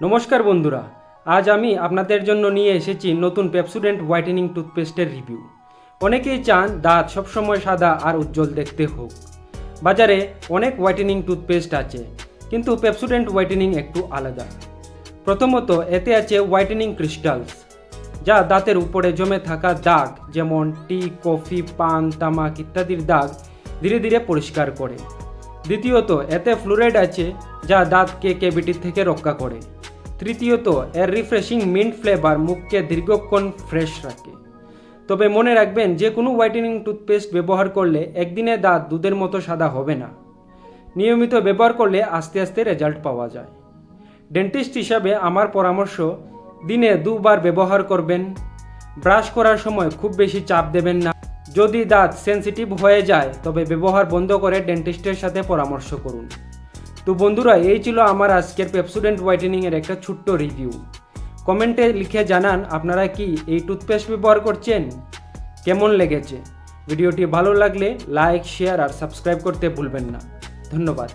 নমস্কার বন্ধুরা, আজ আমি আপনাদের জন্য নিয়ে এসেছি নতুন পেপসুডেন্ট হোয়াইটেনিং টুথপেস্টের রিভিউ। অনেকেই চান দাঁত সবসময় সাদা আর উজ্জ্বল দেখতে হোক। বাজারে অনেক হোয়াইটেনিং টুথপেস্ট আছে, কিন্তু পেপসুডেন্ট হোয়াইটেনিং একটু আলাদা। প্রথমত, এতে আছে হোয়াইটেনিং ক্রিস্টালস, যা দাঁতের উপরে জমে থাকা দাগ যেমন টি, কফি, পান, তামাক ইত্যাদির দাগ ধীরে ধীরে পরিষ্কার করে। দ্বিতীয়ত, এতে ফ্লুরাইড আছে যা দাঁতকে ক্যাভিটি থেকে রক্ষা করে। তৃতীয়ত এর রিফ্রেশিং মিন্ট ফ্লেভার মুখকে দীর্ঘক্ষণ ফ্রেশ রাখে। তবে মনে রাখবেন, যে কোনো হোয়াইটেনিং টুথপেস্ট ব্যবহার করলে একদিনে দাঁত দুধের মতো সাদা হবে না। নিয়মিত ব্যবহার করলে আস্তে আস্তে রেজাল্ট পাওয়া যায়। ডেন্টিস্ট হিসাবে আমার পরামর্শ, দিনে দুবার ব্যবহার করবেন। ব্রাশ করার সময় খুব বেশি চাপ দেবেন না। যদি দাঁত সেনসিটিভ হয়ে যায়, তবে ব্যবহার বন্ধ করে ডেন্টিস্টের সাথে পরামর্শ করুন। তো বন্ধুরা, এই ছিল আমার আজকের পেপসুডেন্ট হোয়াইটেনিংয়ের একটা ছোট্ট রিভিউ কমেন্টে লিখে জানান আপনারা কি এই টুথপেস্ট ব্যবহার করছেন? কেমন লেগেছে? ভিডিওটি ভালো লাগলে লাইক শেয়ার আর সাবস্ক্রাইব করতে ভুলবেন না। ধন্যবাদ।